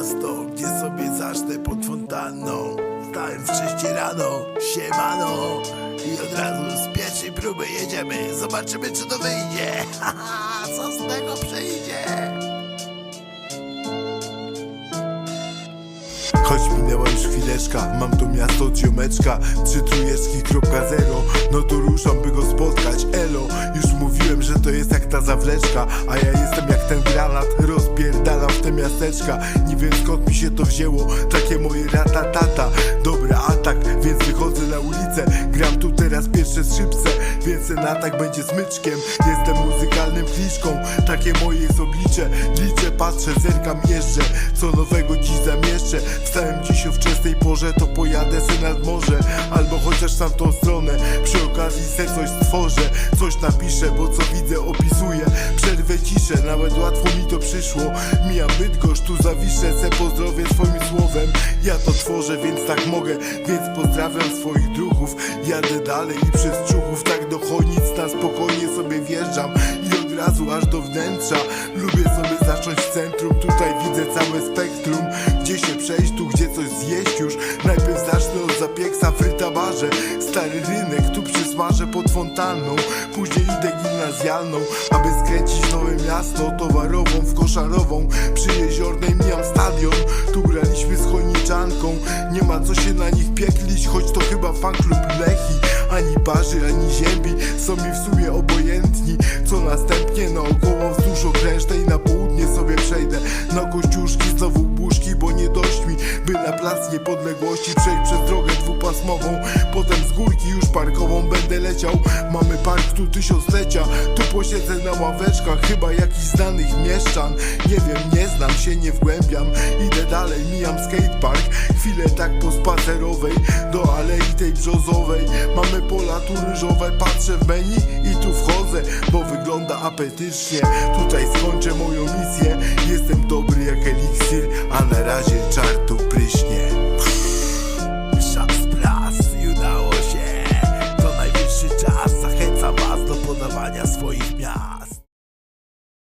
miasto, gdzie sobie zacznę pod fontanną. Wstałem wcześniej rano, siemano i od razu z pierwszej próby jedziemy. Zobaczymy, czy to wyjdzie. Haha, co z tego przyjdzie? Choć minęła już chwileczka, mam to miasto od ziomeczka Trzy trójeczki, kropka zero No to ruszam, by go spotkać, elo Już mówiłem, że to jest jak ta zawleczka A ja jestem jak ten granat te miasteczka. Nie wiem skąd mi się to wzięło. Takie moje ratatata Dobra, atak, więc wychodzę na ulicę. Gram tu teraz pierwsze skrzypce Więc ten atak będzie smyczkiem. Jestem muzykalnym kliszką Takie moje jest oblicze. Liczę, patrzę, zerkam, jeżdżę. Co nowego dziś zamieszczę. Wstałem dziś o wczesnej porze To pojadę se nad morze. Albo chociaż tam tą stronę. Przy okazji se coś stworzę Coś napiszę, bo co widzę opisuję. Przerwę nawet łatwo mi to przyszło. Mijam Bydgoszcz, tu zawiszę Se pozdrowię swoim słowem. Ja to tworzę, więc tak mogę Więc pozdrawiam swoich druhów. Jadę dalej i przez ciuchów Tak do Chonic na spokojnie sobie wjeżdżam I od razu aż do wnętrza. Lubię sobie zacząć w centrum Tutaj widzę całe spektrum Gdzie się przejść, rytabarze Stary rynek, tu przysmażę pod fontanną. Później idę gimnazjalną Aby skręcić nowe miasto Towarową w koszarową. Przy jeziornej mijam stadion Tu graliśmy z choniczanką Nie ma co się na nich pieklić Choć to chyba fanklub Lechi. Ani barzy, ani ziębi Są mi w sumie obojętni. Co następnie naokoło wzdłuż okrężnej Na południe sobie przejdę. Na kościuszki znowu buszki Bo nie dość mi, by na plac niepodległości Przejść przez drogę dwupasmową Mamy park tu tysiąclecia Tu posiedzę na ławeczkach Chyba jakiś znanych mieszczan. Nie wiem, nie znam się, nie wgłębiam. Idę dalej, mijam skatepark. Chwilę tak po spacerowej Do alei tej brzozowej. Mamy pola tu ryżowe Patrzę w menu i tu wchodzę Bo wygląda apetycznie. Tutaj skończę moją misję